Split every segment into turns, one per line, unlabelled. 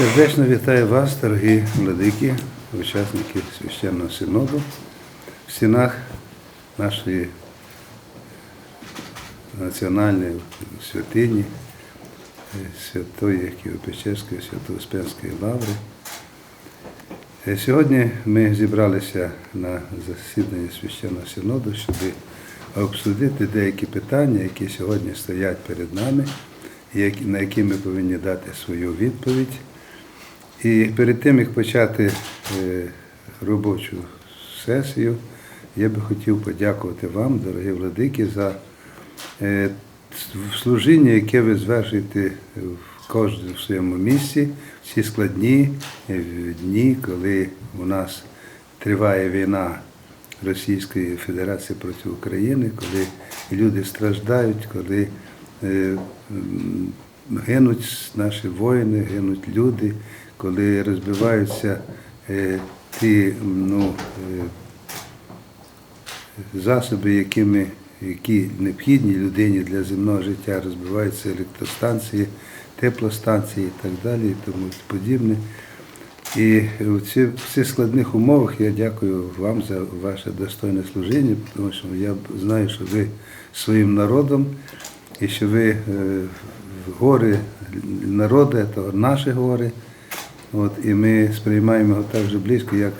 Сердечно вітаю вас, дорогі владики, учасники священного синоду в стінах нашої національної святині е, Святої Києво-Печерської, Свято-Успенської лаври. Е, Сьогодні ми зібралися на засіданні священного синоду, щоб обсудити деякі питання, які сьогодні стоять перед нами, на які ми повинні дати свою відповідь. І перед тим, як почати е, робочу сесію, я би хотів подякувати вам, дорогі владики, за е, служіння, яке ви звершуєте в кожному своєму місці, в ці складні е, дні, коли у нас триває війна Російської Федерації проти України, коли люди страждають, коли гинуть наші воїни, гинуть люди, коли розбиваються е, ті ну, е, засоби, якими, які необхідні людині для земного життя, розбиваються електростанції, теплостанції і так далі, і тому подібне. І в цих складних умовах я дякую вам за ваше достойне служіння, тому що я знаю, що ви своїм народом і що ви е, гори народу, це наші гори. От, і ми сприймаємо його так же близько, як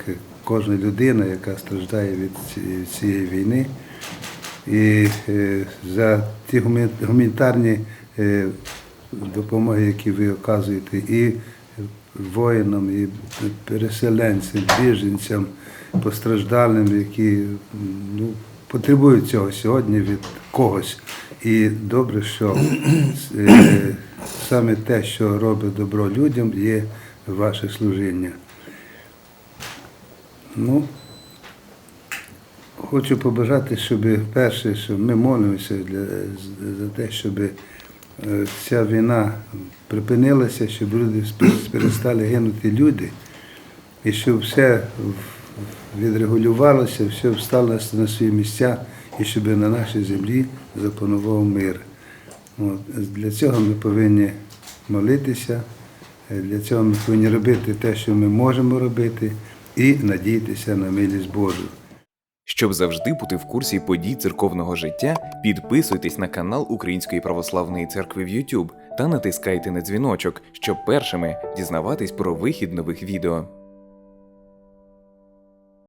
кожна людина, яка страждає від ці- цієї війни. І е, за ті гуманітарні е, допомоги, які ви оказуєте і воїнам, і переселенцям, біженцям, постраждалим, які ну, потребують цього сьогодні від когось. І добре, що е, саме те, що робить добро людям, є ваше служіння. Ну, Хочу побажати, щоб перше, щоб ми молимося для, за те, щоб е, ця війна припинилася, щоб люди перестали гинути люди, і щоб все відрегулювалося, все встало на свої місця, і щоб на нашій землі запанував мир. От. Для цього ми повинні молитися, е, для цього ми повинні робити те, що ми можемо робити, і надіятися на милість Божу.
Щоб завжди бути в курсі подій церковного життя, підписуйтесь на канал Української православної церкви в YouTube та натискайте на дзвіночок, щоб першими дізнаватись про вихід нових відео.